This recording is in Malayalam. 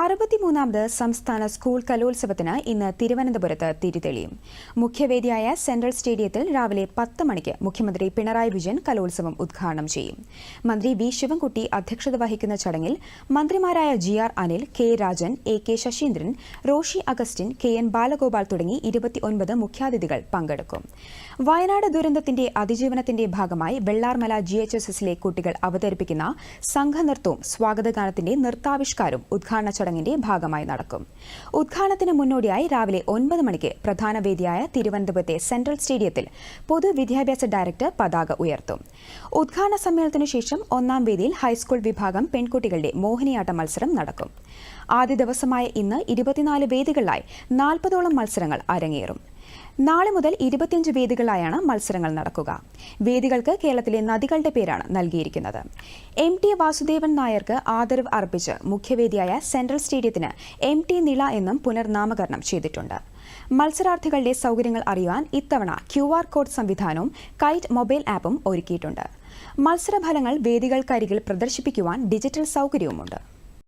അറുപത്തിമൂന്നാമത് സംസ്ഥാന സ്കൂൾ കലോത്സവത്തിന് ഇന്ന് തിരുവനന്തപുരത്ത് തിരിതെളിയും മുഖ്യവേദിയായ സെൻട്രൽ സ്റ്റേഡിയത്തിൽ രാവിലെ പത്ത് മണിക്ക് മുഖ്യമന്ത്രി പിണറായി വിജയൻ കലോത്സവം ഉദ്ഘാടനം ചെയ്യും. മന്ത്രി വി ശിവൻകുട്ടി അധ്യക്ഷത വഹിക്കുന്ന ചടങ്ങിൽ മന്ത്രിമാരായ G R Anil K Rajan A K Saseendran Roshi Augustine K N Balagopal തുടങ്ങി ഇരുപത്തിയൊൻപത് മുഖ്യാതിഥികൾ പങ്കെടുക്കും. വയനാട് ദുരന്തത്തിന്റെ അതിജീവനത്തിന്റെ ഭാഗമായി വെള്ളാർമല ജി എച്ച് എസ് എസിലെ കുട്ടികൾ അവതരിപ്പിക്കുന്ന സംഘനൃത്തവും സ്വാഗതഗാനത്തിന്റെ നൃത്താവിഷ്കാരവും ഉദ്ഘാടന ചടങ്ങിന്റെ ഭാഗമായി നടക്കും. ഉദ്ഘാടനത്തിന് മുന്നോടിയായി രാവിലെ ഒൻപത് മണിക്ക് പ്രധാന വേദിയായ തിരുവനന്തപുരത്തെ സെൻട്രൽ സ്റ്റേഡിയത്തിൽ പൊതുവിദ്യാഭ്യാസ ഡയറക്ടർ പതാക ഉയർത്തും. ഉദ്ഘാടന സമ്മേളനത്തിനു ശേഷം ഒന്നാം വേദിയിൽ ഹൈസ്കൂൾ വിഭാഗം പെൺകുട്ടികളുടെ മോഹിനിയാട്ട മത്സരം നടക്കും. ആദ്യ ദിവസമായ ഇന്ന് ഇരുപത്തിനാല് വേദികളിലായി നാൽപ്പതോളം മത്സരങ്ങൾ അരങ്ങേറും. നാളെ മുതൽ ഇരുപത്തിയഞ്ച് വേദികളായാണ് മത്സരങ്ങൾ നടക്കുക. വേദികൾക്ക് കേരളത്തിലെ നദികളുടെ പേരാണ് നൽകിയിരിക്കുന്നത്. എം ടി വാസുദേവൻ നായർക്ക് ആദരവ് അർപ്പിച്ച് മുഖ്യവേദിയായ സെൻട്രൽ സ്റ്റേഡിയത്തിന് എം ടി നിള എന്നും പുനർനാമകരണം ചെയ്തിട്ടുണ്ട്. മത്സരാർത്ഥികളുടെ സൗകര്യങ്ങൾ അറിയാൻ ഇത്തവണ ക്യു ആർ കോഡ് സംവിധാനവും കൈറ്റ് മൊബൈൽ ആപ്പും ഒരുക്കിയിട്ടുണ്ട്. മത്സരഫലങ്ങൾ വേദികൾക്കരികിൽ പ്രദർശിപ്പിക്കുവാൻ ഡിജിറ്റൽ സൗകര്യവുമുണ്ട്.